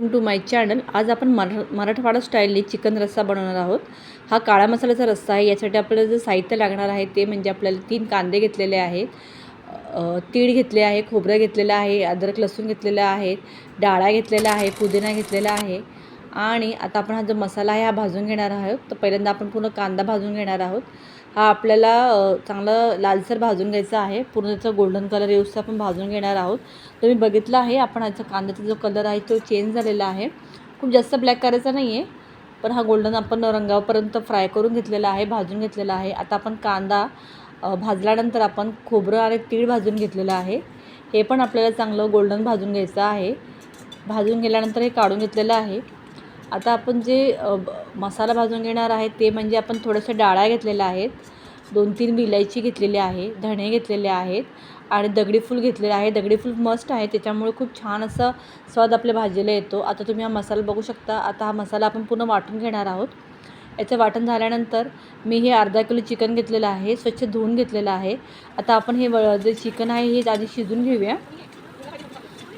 Welcome to my channel आज आपण मरा मराठवाडा स्टाईलने चिकन रस्सा बनवणार आहोत. हा काळा मसाल्याचा रस्सा आहे. यासाठी आपल्याला जे साहित्य लागणार आहे ते म्हणजे आपल्याला तीन कांदे घेतलेले आहेत. तीळ घेतले आहे खोबरं घेतलेलं आहे अद्रक लसूण घेतलेलं आहे डाळा घेतलेला आहे पुदिना घेतलेला आहे. आणि आता आपण हा जो मसाला आहे हा भाजून घेणार आहोत तर पहिल्यांदा आपण पूर्ण कांदा भाजून घेणार आहोत. हा आपल्याला चांगलं लालसर भाजून घ्यायचा आहे. पूर्ण त्याचा गोल्डन कलर येऊस आपण भाजून घेणार आहोत. तुम्ही बघितलं आहे आपण याचा कांद्याचा जो कलर आहे तो चेंज झालेला आहे. खूप जास्त ब्लॅक करायचा नाही आहे पण हा गोल्डन आपण रंगापर्यंत फ्राय करून घेतलेला आहे भाजून घेतलेला आहे. आता आपण कांदा भाजल्यानंतर आपण खोबरं आणि तीळ भाजून घेतलेलं आहे. हे पण आपल्याला चांगलं गोल्डन भाजून घ्यायचं आहे. भाजून गेल्यानंतर हे काढून घेतलेलं आहे. आता आपण जे मसाला भाजून घेणार आहे ते म्हणजे आपण थोड्याशा डाळ्या घेतलेल्या आहेत. दोन तीन विलायची घेतलेली आहे धणे घेतलेले आहेत आणि दगडी फूल घेतलेलं आहे. दगडी फूल मस्ट आहे त्याच्यामुळे खूप छान असा स्वाद आपल्या भाजीला येतो. आता तुम्ही हा मसाला बघू शकता. आता हा मसाला आपण पूर्ण वाटून घेणार आहोत. याचं वाटण झाल्यानंतर मी हे अर्धा किलो चिकन घेतलेलं आहे. स्वच्छ धुवून घेतलेलं आहे. आता आपण हे व- जे चिकन आहे हे आधी शिजून घेऊया.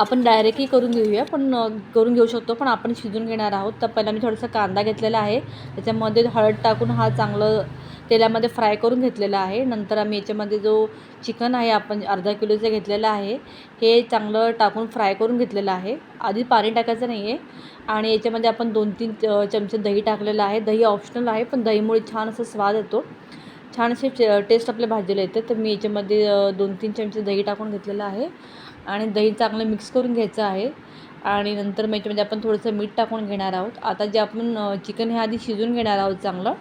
आपण डायरेक्टही करून घेऊया पण करून घेऊ शकतो पण आपण शिजून घेणार आहोत. तर पहिला मी थोडासा कांदा घेतलेला आहे. त्याच्यामध्ये हळद टाकून हा चांगलं तेलामध्ये फ्राय करून घेतलेला आहे. नंतर आम्ही याच्यामध्ये जो चिकन आहे आपण अर्धा किलोचं घेतलेलं आहे हे चांगलं टाकून फ्राय करून घेतलेलं आहे. आधी पाणी टाकायचं नाही आहे आणि याच्यामध्ये आपण दोन तीन चमचे दही टाकलेलं आहे. दही ऑप्शनल आहे पण दहीमुळे छान असा स्वाद येतो. छान असे टेस्ट आपल्या भाजीला येते. तर मी याच्यामध्ये दोन तीन चमचे दही टाकून घेतलेलं आहे. आणि दही चांगलं मिक्स करून घ्यायचं आहे. आणि नंतर मग याच्यामध्ये आपण थोडंसं मीठ टाकून घेणार आहोत. आता जे आपण चिकन हे आधी शिजून घेणार आहोत चांगलं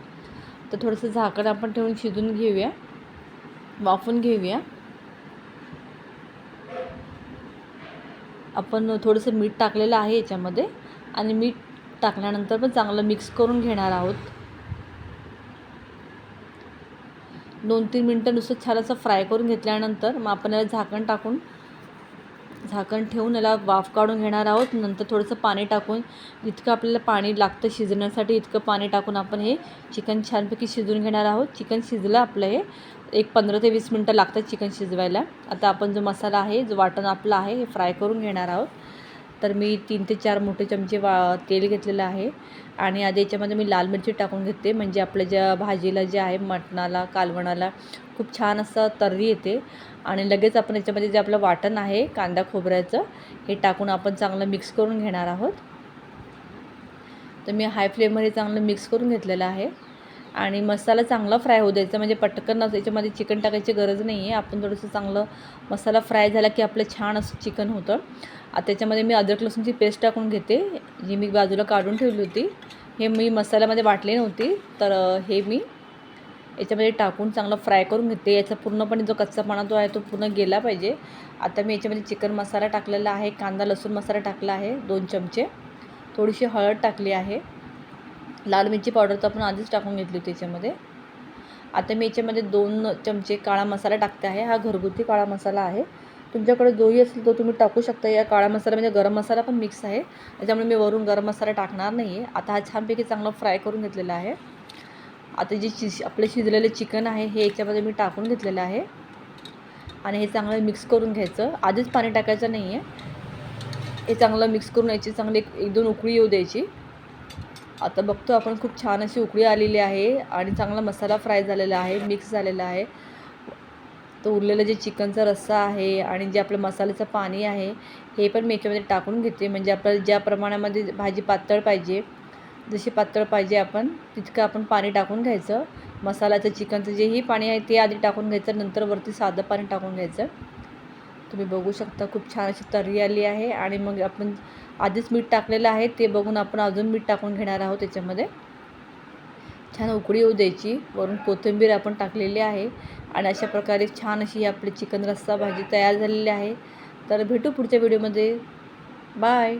तर थोडंसं झाकण आपण ठेवून शिजून घेऊया. वाफून घेऊया. आपण थोडंसं मीठ टाकलेलं आहे याच्यामध्ये. आणि मीठ टाकल्यानंतर पण चांगलं मिक्स करून घेणार आहोत. दोन तीन मिनटं नुसतं छान असं फ्राय करून घेतल्यानंतर मग आपण याला झाकण टाकून झाकण ठेवून याला वाफ काढून घेणार आहोत. नंतर थोडंसं पाणी टाकून जितकं आपल्याला पाणी लागतं शिजण्यासाठी इतकं पाणी टाकून आपण हे चिकन छानपैकी शिजवून घेणार आहोत. चिकन शिजलं आपलं हे एक पंधरा ते वीस मिनटं लागतात चिकन शिजवायला. आता आपण जो मसाला आहे जो वाटण आपलं आहे हे फ्राय करून घेणार आहोत. तर मी तीन ते चार मोठे चमचे वा तेल घेतलेलं आहे. आणि आधी याच्यामध्ये मी लाल मिरची टाकून घेते. म्हणजे आपल्या ज्या भाजीला जे आहे मटणाला कालवणाला खूप छान असं तर्री येते. आणि लगेच आपण याच्यामध्ये जे आपलं वाटण आहे कांदा खोबऱ्याचं हे टाकून आपण चांगलं मिक्स करून घेणार आहोत. तर मी हाय फ्लेममध्ये चांगलं मिक्स करून घेतलेलं आहे. आणि मसाला चांगला फ्राय होऊ द्यायचा. म्हणजे पटकन असं याच्यामध्ये चिकन टाकायची गरज नाही आहे आपण थोडंसं चांगलं मसाला फ्राय झाला की आपलं छान असं चिकन होतं. आता त्याच्यामध्ये मी अद्रक लसूणची पेस्ट टाकून घेते. जी मी बाजूला काढून ठेवली होती. हे मी मसाल्यामध्ये वाटली नव्हती. तर हे मी याच्यामध्ये टाकून चांगलं फ्राय करून घेते. याचा पूर्णपणे जो कच्चापणा जो आहे तो पूर्ण गेला पाहिजे. आता मी याच्यामध्ये चिकन मसाला टाकलेला आहे. कांदा लसूण मसाला टाकला आहे. दोन चमचे. थोडीशी हळद टाकली आहे. लाल मिरची पावडर तर आपण आधीच टाकून घेतली होती याच्यामध्ये. आता मी याच्यामध्ये दोन चमचे काळा मसाला टाकते आहे. हा घरगुती काळा मसाला आहे. तुमच्याकडे जोही असेल तो तुम्ही टाकू शकता. या काळा मसाल्यामध्ये म्हणजे गरम मसाला पण मिक्स आहे. त्याच्यामुळे मी वरून गरम मसाला टाकणार नाही आहे आता हा छानपैकी चांगला फ्राय करून घेतलेला आहे. आता जे शिज आपले शिजलेले चिकन आहे हे याच्यामध्ये मी टाकून घेतलेलं आहे. आणि हे चांगलं मिक्स करून घ्यायचं. आधीच पाणी टाकायचं नाही आहे हे चांगलं मिक्स करून यायची. चांगली एक दोन उकळी येऊ द्यायची. आता बघतो आपण खूप छान अशी उकळी आलेली आहे आणि चांगला मसाला फ्राय झालेला आहे मिक्स झालेला आहे. तो उरलेलं जे चिकनचा रस्सा आहे आणि जे आपलं मसाल्याचं पाणी आहे हे पण मी याच्यामध्ये टाकून घेते. म्हणजे आपल्याला ज्या प्रमाणामध्ये भाजी पातळ पाहिजे जशी पातळ पाहिजे आपण तितकं आपण पाणी टाकून घ्यायचं. मसाल्याचं चिकनचं जेही पाणी आहे ते आधी टाकून घ्यायचं नंतर वरती साधं पाणी टाकून घ्यायचं. तुम्ही बघू शकता खूप छान अशी तर्री आली आहे आणि मग आपण आधीच मीठ टाकलेलं आहे ते बघून आपण अजून मीठ टाकून घेणार आहोत त्याच्यामध्ये. छान उकळी येऊ द्यायची वरून कोथिंबीर आपण टाकलेली आहे आणि अशा प्रकारे छान अशी आपली चिकन रस्सा भाजी तयार झालेली आहे. तर भेटू पुढच्या व्हिडिओमध्ये. बाय!